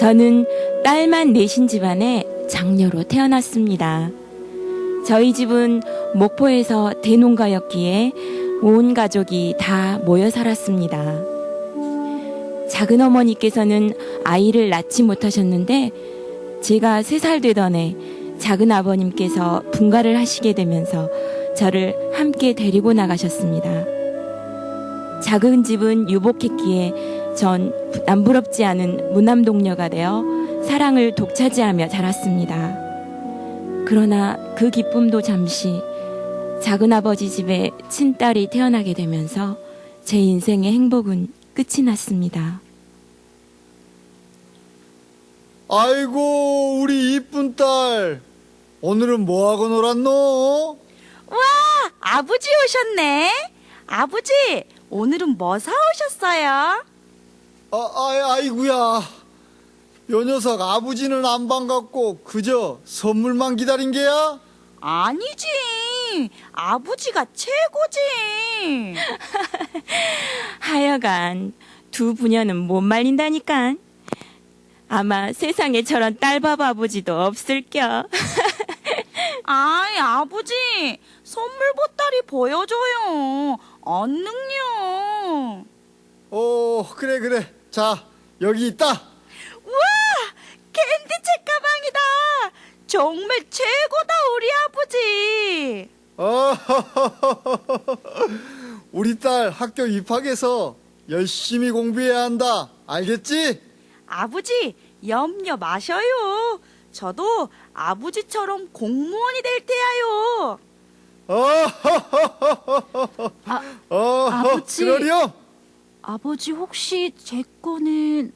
저는 딸만 넷인 집안에 장녀로 태어났습니다. 저희 집은 목포에서 대농가였기에 온 가족이 다 모여 살았습니다. 작은 어머니께서는 아이를 낳지 못하셨는데 제가 세 살 되던 해 작은 아버님께서 분가를 하시게 되면서 저를 함께 데리고 나가셨습니다. 작은 집은 유복했기에 전 남부럽지 않은 무남 동녀가 되어 사랑을 독차지하며 자랐습니다. 그러나 그 기쁨도 잠시 작은 아버지 집에 친딸이 태어나게 되면서 제 인생의 행복은 끝이 났습니다. 아이고 우리 이쁜 딸 오늘은 뭐하고 놀았노? 와, 아버지 오셨네. 아버지, 오늘은 뭐 사오셨어요? 아, 아 아이구야 요 녀석 아버지는 안 반갑고 그저 선물만 기다린 게야? 아니지. 아버지가 최고지. 하여간 두 부녀는 못 말린다니까. 아마 세상에 저런 딸바보 아버지도 없을 겨. 아이, 아버지. 선물 보따리 보여줘요. 언능요. 오 그래 그래 자 여기 있다 우와, 캔디 책가방이다. 정말 최고다, 우리 아버지. 어, 우리 딸 학교 입학해서 열심히 공부해야 한다 알겠지? 아버지, 염려 마셔요. 저도 아버지처럼 공무원이 될 테야요. 어, 어, 아버지. 그러렴 아버지 혹시 제 거는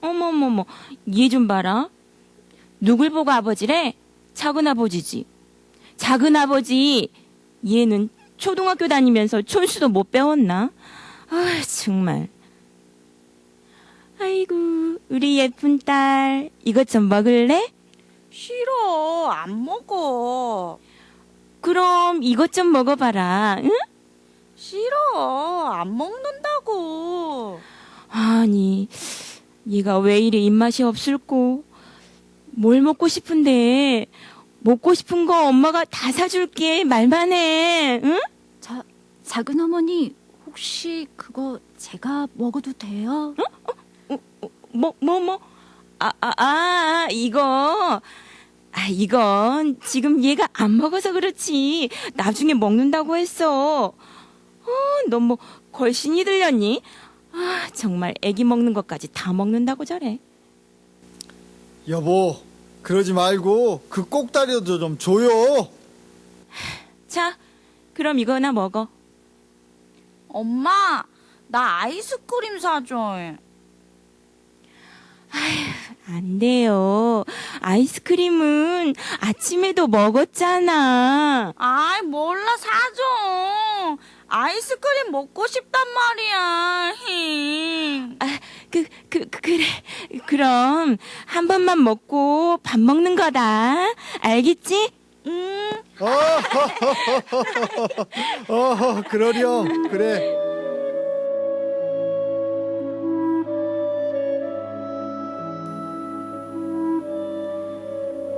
어머머머, 얘 좀 봐라. 누굴 보고 아버지래? 작은 아버지지. 작은 아버지, 얘는 초등학교 다니면서 촌수도 못 배웠나? 아, 정말. 아이고, 우리 예쁜 딸, 이것 좀 먹을래? 싫어, 안 먹어. 그럼 이것 좀 먹어봐라, 응? 싫어, 안 먹는다고. 아니, 얘가 왜 이리 입맛이 없을꼬? 뭘 먹고 싶은데, 먹고 싶은 거 엄마가 다 사줄게, 말만 해, 응? 자, 작은 어머니 혹시 그거 제가 먹어도 돼요? 뭐, 뭐, 뭐, 아, 아, 아, 이거. 아, 이건 지금 얘가 안 먹어서 그렇지. 나중에 먹는다고 했어. 어, 너 뭐, 걸신이 들렸니? 아, 정말 애기 먹는 것까지 다 먹는다고 저래. 여보 그러지 말고 그 꼭다리도 좀 줘요 자, 그럼 이거나 먹어. 엄마, 나 아이스크림 사줘. 안 돼요. 아이스크림은 아침에도 먹었잖아. 아이, 몰라, 사줘. 아이스크림 먹고 싶단 말이야. 힝. 아, 그, 그, 그, 그래. 그럼 한 번만 먹고 밥 먹는 거다. 알겠지? 음, 어 그러렴 그래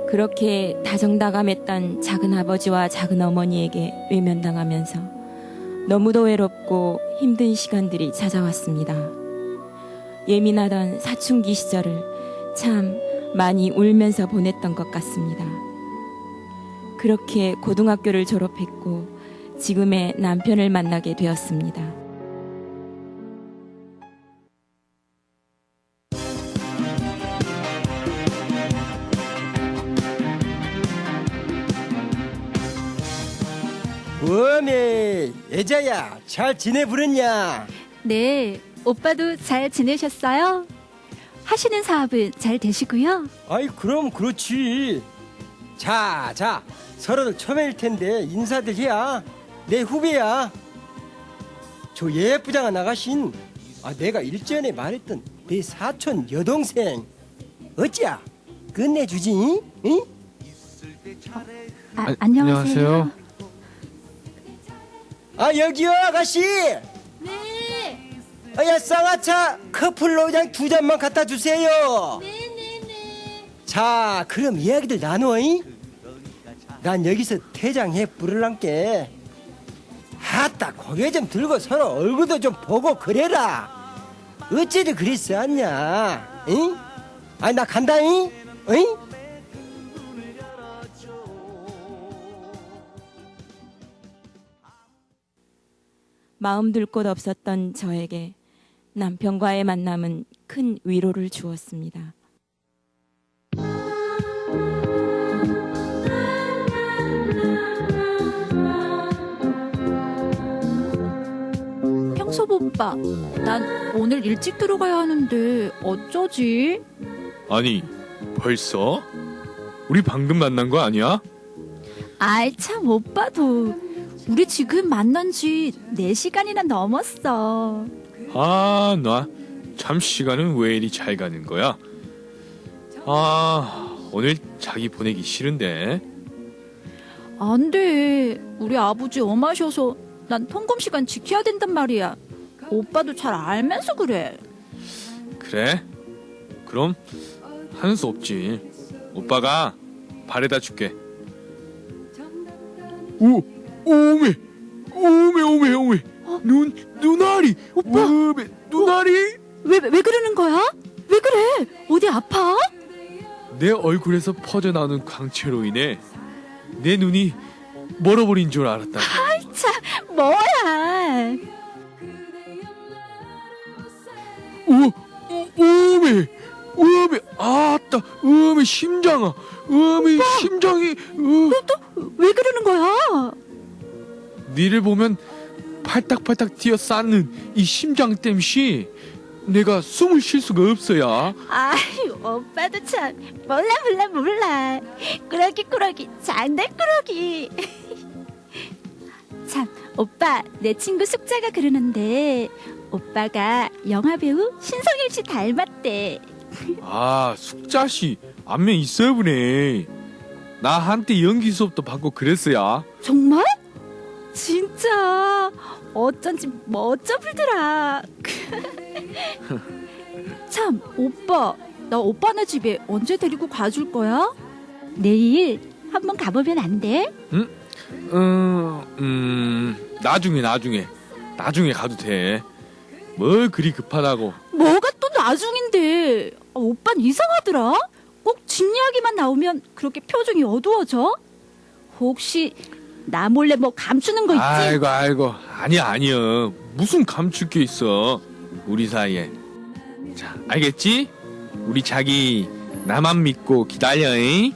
그렇게 다정다감했던 작은 아버지와 작은 어머니에게 외면당하면서 너무도 외롭고 힘든 시간들이 찾아왔습니다. 예민하던 사춘기 시절을 참 많이 울면서 보냈던 것 같습니다. 그렇게 고등학교를 졸업했고 지금의 남편을 만나게 되었습니다. 여자야 잘 지내부렸냐 네, 오빠도 잘 지내셨어요? 하시는 사업은 잘 되시고요. 아이 그럼 그렇지 자 자 서로들 처음일 텐데 인사들 해야 내 후배야 저 예쁘장한 나가신 아 내가 일전에 말했던 내 사촌 여동생 어찌야 끝내주지 응? 아, 아, 안녕하세요. 안녕하세요. 아 여기요 아가씨 네. 아 야 쌍화차 커플로 그냥 두 잔만 갖다 주세요. 네네네. 자, 그럼 이야기들 나누어이. 난 여기서 퇴장해 부르란께. 아따 고개 좀 들고 서로 얼굴도 좀 보고 그래라. 어찌들 그랬어 않냐? 응? 아니 나 간다잉. 응? 마음 둘 곳 없었던 저에게 남편과의 만남은 큰 위로를 주었습니다. 평소 오빠, 난 오늘 일찍 들어가야 하는데 어쩌지? 아니, 벌써? 우리 방금 만난 거 아니야? 아이 참 오빠도 우리 지금 만난 지 4시간이나 넘었어. 아, 나 참 시간은 왜 이리 잘 가는 거야? 아, 오늘 자기 보내기 싫은데. 안 돼. 우리 아버지 엄하셔서 난 통금 시간 지켜야 된단 말이야. 오빠도 잘 알면서 그래. 그래? 그럼 하는 수 없지. 오빠가 발에다 줄게. 오, 오메, 오메, 오메, 오메. 눈, 눈알이. 오빠. 오메, 눈알이. 왜, 왜 그러는 거야? 왜 그래? 어디 아파? 내 얼굴에서 퍼져나오는 광채로 인해 내 눈이 멀어버린 줄 알았다. 참, 뭐야. 오, 오메, 오메, 아따, 오메 심장아, 오메 심장이, 어, 왜 그러는 거야? 니를 보면 팔딱팔딱 뛰어 쌓는 이 심장 땜시 내가 숨을 쉴 수가 없어야. 아이, 오빠도 참. 몰라, 몰라, 몰라. 꾸러기, 꾸러기, 장난꾸러기. 참, 오빠, 내 친구 숙자가 그러는데, 오빠가 영화배우 신성일 씨 닮았대. 아, 숙자씨 안면 있어 보네. 나 한때 연기 수업도 받고 그랬어야. 정말? 진짜 어쩐지 멋져 불더라. 참 오빠 나 오빠네 집에 언제 데리고 가줄 거야? 내일 한번 가보면 안 돼? 음, 음, 나중에 나중에 나중에 가도 돼. 뭘 그리 급하다고. 뭐가 또 나중인데 아, 오빤 이상하더라. 꼭 뒷이야기만 나오면 그렇게 표정이 어두워져? 혹시 나 몰래 뭐 감추는 거 있지? 아이고 아이고. 아니야 아니야 무슨 감출 게 있어? 우리 사이에. 자 알겠지? 우리 자기 나만 믿고 기다려잉?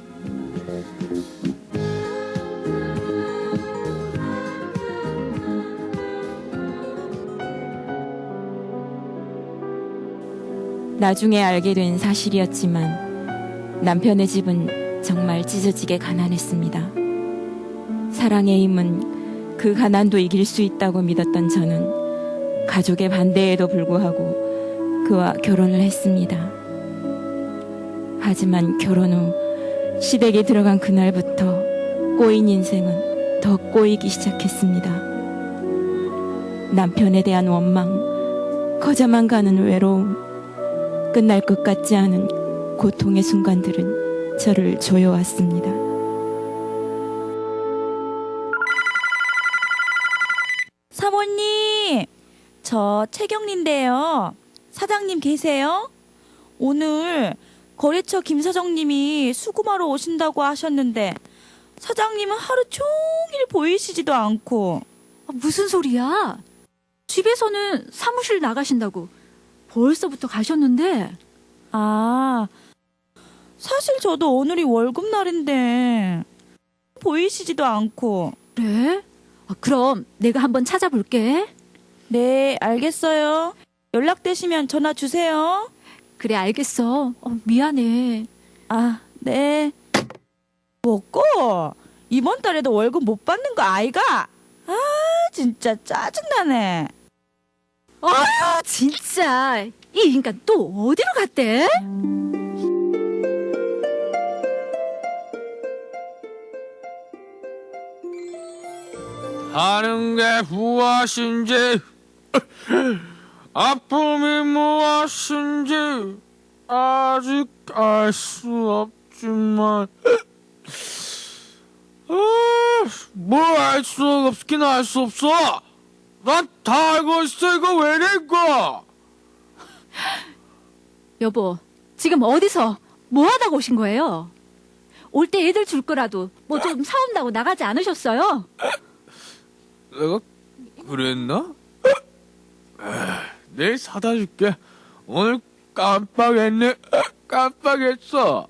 나중에 알게 된 사실이었지만 남편의 집은 정말 찢어지게 가난했습니다. 사랑의 힘은 그 가난도 이길 수 있다고 믿었던 저는 가족의 반대에도 불구하고 그와 결혼을 했습니다. 하지만 결혼 후 시댁에 들어간 그날부터 꼬인 인생은 더 꼬이기 시작했습니다. 남편에 대한 원망, 커져만 가는 외로움, 끝날 것 같지 않은 고통의 순간들은 저를 조여왔습니다. 저 최경리인데요. 사장님 계세요? 오늘 거래처 김 사장님이 수금하러 오신다고 하셨는데 사장님은 하루 종일 보이시지도 않고 아, 무슨 소리야? 집에서는 사무실 나가신다고 벌써부터 가셨는데 아 사실 저도 오늘이 월급 날인데 보이시지도 않고 그래? 아, 그럼 내가 한번 찾아볼게. 네 알겠어요. 연락되시면 전화 주세요. 그래 알겠어. 어, 미안해. 아, 네. 뭐고? 이번 달에도 월급 못 받는 거 아이가? 아, 진짜 짜증나네. 아유 진짜 이 인간 또 어디로 갔대? 하는 게 부하신지 아픔이 무엇인지 아직 알 수 없지만 뭘알 수 없긴 알 수 없어 난 다 알고 있어 이거 왜 내거 여보, 지금 어디서 뭐 하다가 오신 거예요? 올 때 애들 줄 거라도 뭐 좀 사온다고 나가지 않으셨어요? 내가 그랬나? 아, 내일 사다 줄게. 오늘 깜빡했네. 깜빡했어.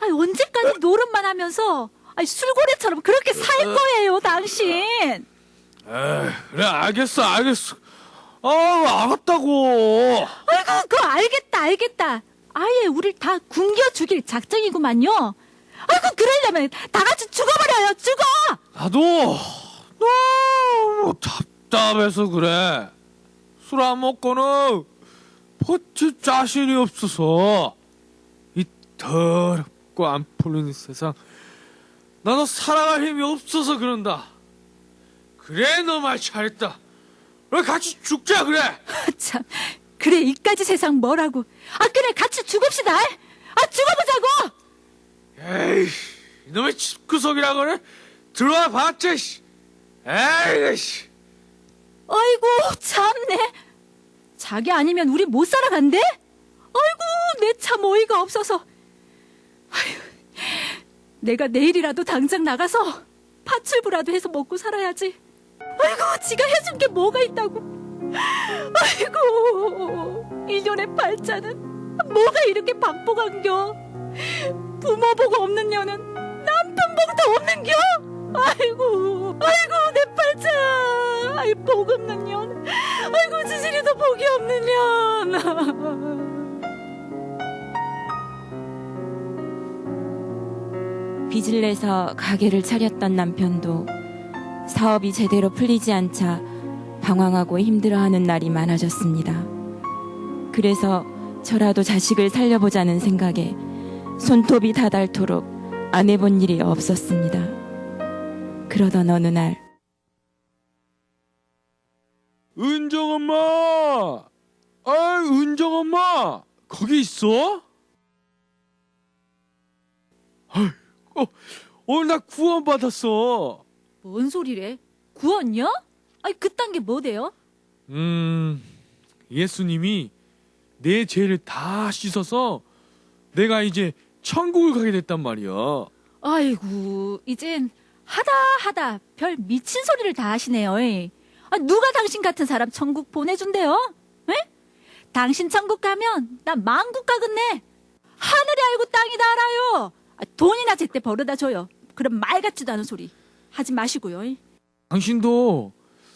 아니, 언제까지 노릇만 하면서? 아니, 술고래처럼 그렇게 살 거예요, 당신. 에이, 그래 알겠어 알겠어. 아 알았다고. 아이고, 그거 알겠다, 알겠다. 아예 우릴 다 굶겨 죽일 작정이구만요. 아이고, 그러려면 다 같이 죽어버려요, 죽어! 나도 너무 답답해서 그래 술 안 먹고는 버틸 자신이 없어서 이 더럽고 안 풀리는 세상 나도 살아갈 힘이 없어서 그런다 그래 너 말 잘했다 우리 같이 죽자 그래 참, 그래, 이까지 세상 뭐라고. 아, 그래, 같이 죽읍시다. 아, 죽어보자고! 에이 이놈의 집구석이라 그래 들어와 봤자 씨. 에이 씨. 아이고, 참네. 자기 아니면 우리 못 살아간대? 아이고, 내 참 어이가 없어서. 아휴, 내가 내일이라도 당장 나가서 파출부라도 해서 먹고 살아야지. 아이고, 지가 해준 게 뭐가 있다고. 아이고, 이년의 팔자는 뭐가 이렇게 박복한겨? 부모 보고 없는 년은 남편 보고 더 없는겨? 아이 복 없는 년. 아이고, 지진이도 복이 없는 년. 빚을 내서 가게를 차렸던 남편도 사업이 제대로 풀리지 않자 방황하고 힘들어하는 날이 많아졌습니다. 그래서 저라도 자식을 살려보자는 생각에 손톱이 다닳도록 안 해본 일이 없었습니다. 그러던 어느 날 은정 엄마! 아, 은정 엄마! 거기 있어? 아이고, 오늘 나 구원 받았어. 뭔 소리래? 구원요? 아이, 그딴 게 뭐대요? 음, 예수님이 내 죄를 다 씻어서 내가 이제 천국을 가게 됐단 말이야. 아이고, 이젠 하다 하다 별 미친 소리를 다 하시네요. 이. 아, 누가 당신 같은 사람 천국 보내준대요? 에? 당신 천국 가면 나 망국 가겠네. 하늘이 알고 땅이 다 알아요. 아, 돈이나 제때 벌어다 줘요. 그럼 말 같지도 않은 소리 하지 마시고요. 이. 당신도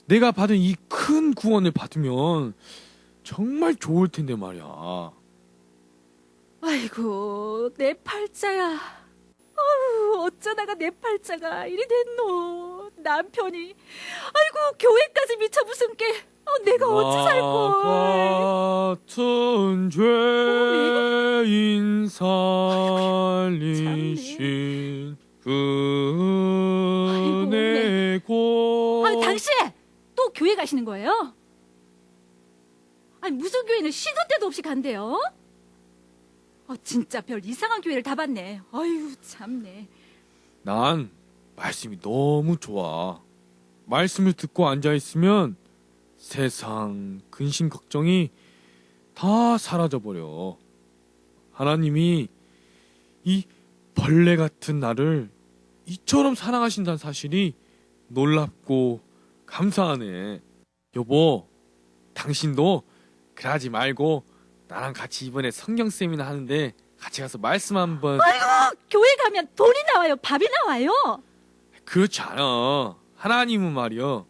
내가 받은 이 큰 구원을 받으면 정말 좋을 텐데 말이야. 아이고, 내 팔자야. 아유, 어쩌다가 내 팔자가 이리 됐노. 남편이. 아이고, 교회까지 미쳐 무슨 게. 어, 내가 어찌 살 걸. 같은 죄인 살리신 그네 곳. 아, 당신! 또 교회 가시는 거예요? 아니, 무슨 교회는 시도 때도 없이 간대요? 어, 진짜 별 이상한 교회를 다 봤네. 아유, 참네. 난 말씀이 너무 좋아. 말씀을 듣고 앉아 있으면 세상 근심 걱정이 다 사라져 버려. 하나님이 이 벌레 같은 나를 이처럼 사랑하신다는 사실이 놀랍고 감사하네. 여보, 당신도 그러지 말고 나랑 같이 이번에 성경 세미나 하는데 같이 가서 말씀 한번 아이고, 교회 가면 돈이 나와요? 밥이 나와요? 그렇지 않아. 하나님은 말이요.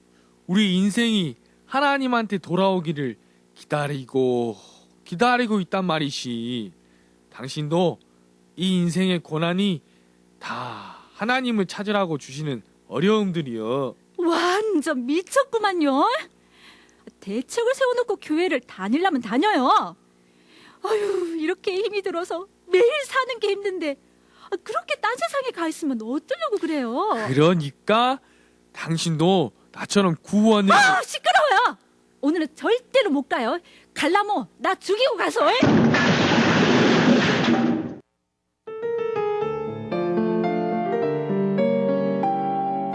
우리 인생이 하나님한테 돌아오기를 기다리고 기다리고 있단 말이시. 당신도 이 인생의 고난이 다 하나님을 찾으라고 주시는 어려움들이요. 완전 미쳤구만요. 대책을 세워놓고 교회를 다니려면 다녀요. 아유, 이렇게 힘이 들어서 매일 사는 게 힘든데 아, 그렇게 딴 세상에 가 있으면 어쩌려고 그래요? 그러니까 당신도 나처럼 구원을 아, 시끄러워요. 오늘은 절대로 못 가요. 갈라모 나 죽이고 가서 에?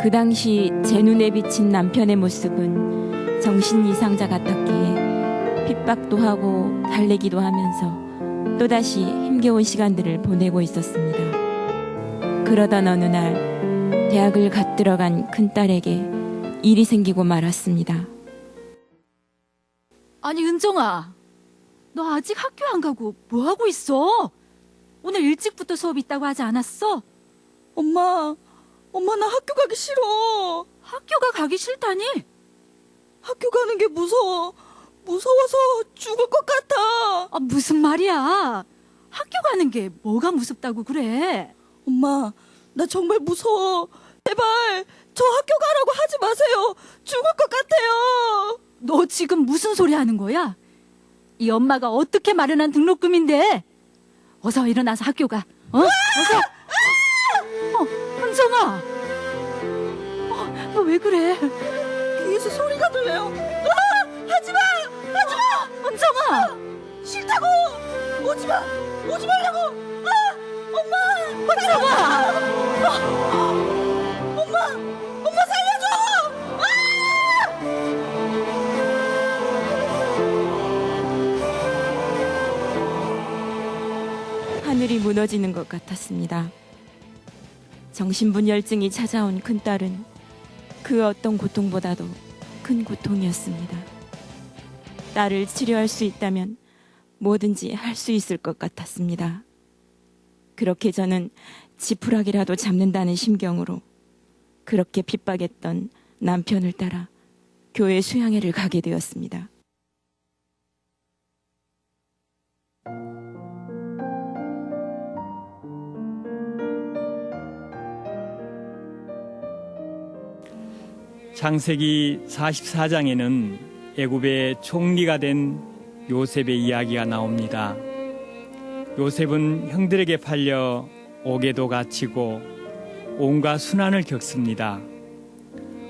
그 당시 제 눈에 비친 남편의 모습은 정신 이상자 같았기에 핍박도 하고 달래기도 하면서 또다시 힘겨운 시간들을 보내고 있었습니다. 그러던 어느 날 대학을 갓 들어간 큰딸에게 일이 생기고 말았습니다. 아니 은정아 너 아직 학교 안 가고 뭐 하고 있어? 오늘 일찍부터 수업 있다고 하지 않았어? 엄마, 엄마 나 학교 가기 싫어. 학교가 가기 싫다니? 학교 가는 게 무서워. 무서워서 죽을 것 같아. 아, 무슨 말이야? 학교 가는 게 뭐가 무섭다고 그래? 엄마, 나 정말 무서워. 제발 저 학교 가라고 하지 마세요. 죽을 것 같아요. 너 지금 무슨 소리 하는 거야? 이 엄마가 어떻게 마련한 등록금인데? 어서 일어나서 학교 가. 어? 어서. 어, 은정아. 어, 너 왜 그래? 귀에서 소리가 들려요. 아, 하지 마, 하지 마. 은정아. 싫다고. 오지 마, 오지 말라고. 아, 엄마, 은정아. 엄마, 엄마 살려줘. 하늘이 무너지는 것 같았습니다. 정신분열증이 찾아온 큰딸은 그 어떤 고통보다도 큰 고통이었습니다. 딸을 치료할 수 있다면 뭐든지 할 수 있을 것 같았습니다. 그렇게 저는 지푸라기라도 잡는다는 심경으로 그렇게 핍박했던 남편을 따라 교회 수양회를 가게 되었습니다. 창세기 44장에는 애굽의 총리가 된 요셉의 이야기가 나옵니다. 요셉은 형들에게 팔려 옥에도 갇히고 온갖 순환을 겪습니다.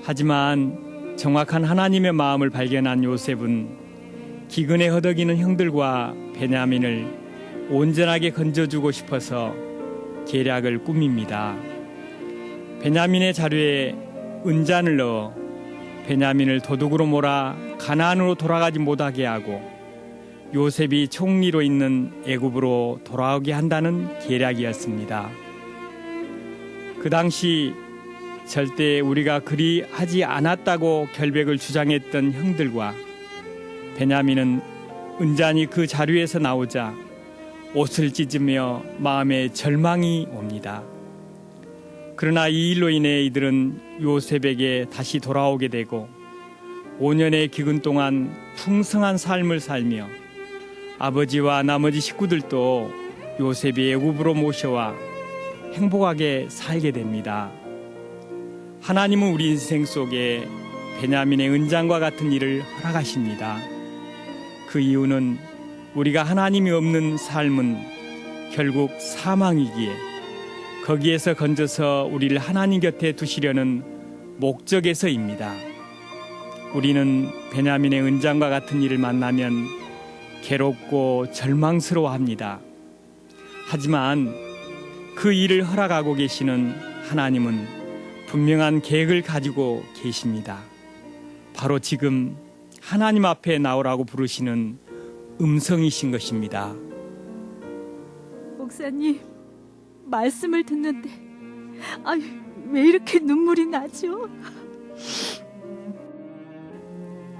하지만 정확한 하나님의 마음을 발견한 요셉은 기근에 허덕이는 형들과 베냐민을 온전하게 건져주고 싶어서 계략을 꾸밉니다. 베냐민의 자료에 은잔을 넣어 베냐민을 도둑으로 몰아 가나안으로 돌아가지 못하게 하고 요셉이 총리로 있는 애굽으로 돌아오게 한다는 계략이었습니다. 그 당시 절대 우리가 그리 하지 않았다고 결백을 주장했던 형들과 베냐민은 은잔이 그 자료에서 나오자 옷을 찢으며 마음에 절망이 옵니다. 그러나 이 일로 인해 이들은 요셉에게 다시 돌아오게 되고 5년의 기근 동안 풍성한 삶을 살며 아버지와 나머지 식구들도 요셉이 애굽으로 모셔와 행복하게 살게 됩니다. 하나님은 우리 인생 속에 베냐민의 은장과 같은 일을 허락하십니다. 그 이유는 우리가 하나님이 없는 삶은 결국 사망이기에 거기에서 건져서 우리를 하나님 곁에 두시려는 목적에서입니다. 우리는 베냐민의 은장과 같은 일을 만나면 괴롭고 절망스러워합니다. 하지만 그 일을 허락하고 계시는 하나님은 분명한 계획을 가지고 계십니다. 바로 지금 하나님 앞에 나오라고 부르시는 음성이신 것입니다. 목사님, 말씀을 듣는데, 아유, 왜 이렇게 눈물이 나죠?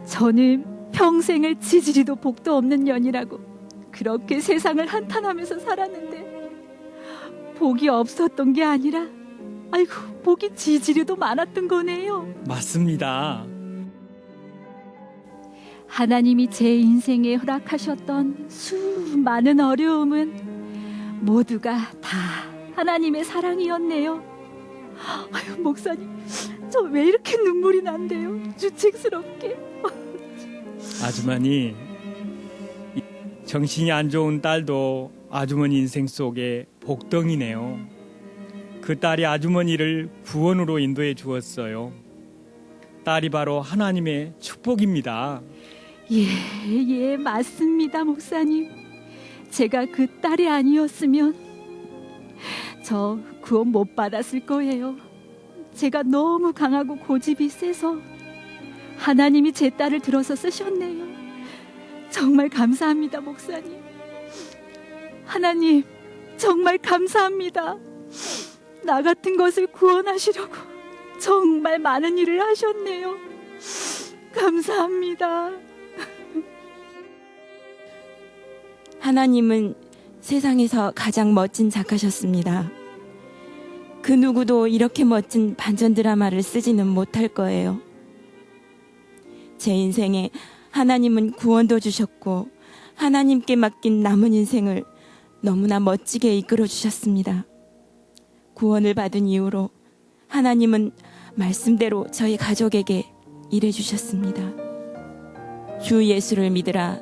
저는 평생을 지지리도 복도 없는 년이라고 그렇게 세상을 한탄하면서 살았는데, 복이 없었던 게 아니라, 아이고, 복이 지지리도 많았던 거네요. 맞습니다. 하나님이 제 인생에 허락하셨던 수많은 어려움은 모두가 다 하나님의 사랑이었네요. 아유, 목사님, 저 왜 이렇게 눈물이 난대요? 주책스럽게. 아주머니 이 정신이 안 좋은 딸도 아주머니 인생 속에 복덩이네요. 그 딸이 아주머니를 구원으로 인도해 주었어요. 딸이 바로 하나님의 축복입니다. 예, 예, 맞습니다, 목사님. 제가 그 딸이 아니었으면 저 구원 못 받았을 거예요. 제가 너무 강하고 고집이 세서 하나님이 제 딸을 들어서 쓰셨네요. 정말 감사합니다, 목사님. 하나님, 정말 감사합니다. 나 같은 것을 구원하시려고 정말 많은 일을 하셨네요. 감사합니다. 하나님은 세상에서 가장 멋진 작가셨습니다. 그 누구도 이렇게 멋진 반전 드라마를 쓰지는 못할 거예요. 제 인생에 하나님은 구원도 주셨고 하나님께 맡긴 남은 인생을 너무나 멋지게 이끌어 주셨습니다. 구원을 받은 이후로 하나님은 말씀대로 저희 가족에게 일해 주셨습니다. 주 예수를 믿으라.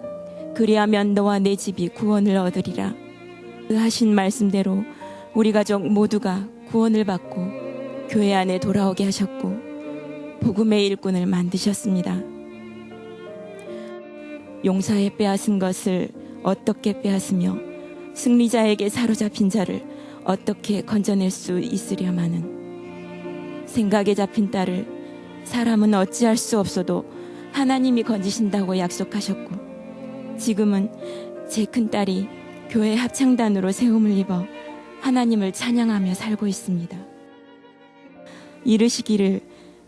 그리하면 너와 내 집이 구원을 얻으리라. 그 하신 말씀대로 우리 가족 모두가 구원을 받고 교회 안에 돌아오게 하셨고 복음의 일꾼을 만드셨습니다. 용사에 빼앗은 것을 어떻게 빼앗으며 승리자에게 사로잡힌 자를 어떻게 건져낼 수 있으려마는 생각에 잡힌 딸을 사람은 어찌할 수 없어도 하나님이 건지신다고 약속하셨고 지금은 제 큰 딸이 교회 합창단으로 세움을 입어 하나님을 찬양하며 살고 있습니다. 이르시기를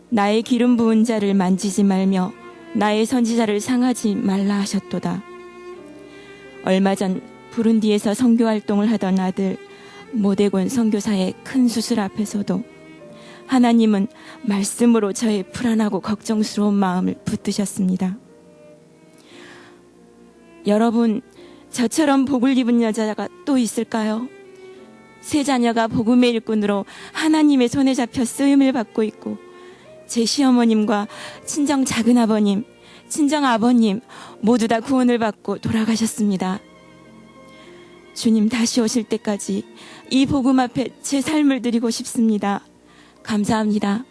나의 기름 부은 자를 만지지 말며 나의 선지자를 상하지 말라 하셨도다. 얼마 전 부룬디에서 선교 활동을 하던 아들 모대곤 선교사의 큰 수술 앞에서도 하나님은 말씀으로 저의 불안하고 걱정스러운 마음을 붙드셨습니다. 여러분, 저처럼 복을 입은 여자가 또 있을까요? 세 자녀가 복음의 일꾼으로 하나님의 손에 잡혀 쓰임을 받고 있고, 제 시어머님과 친정 작은아버님, 친정 아버님 모두 다 구원을 받고 돌아가셨습니다. 주님 다시 오실 때까지 이 복음 앞에 제 삶을 드리고 싶습니다. 감사합니다.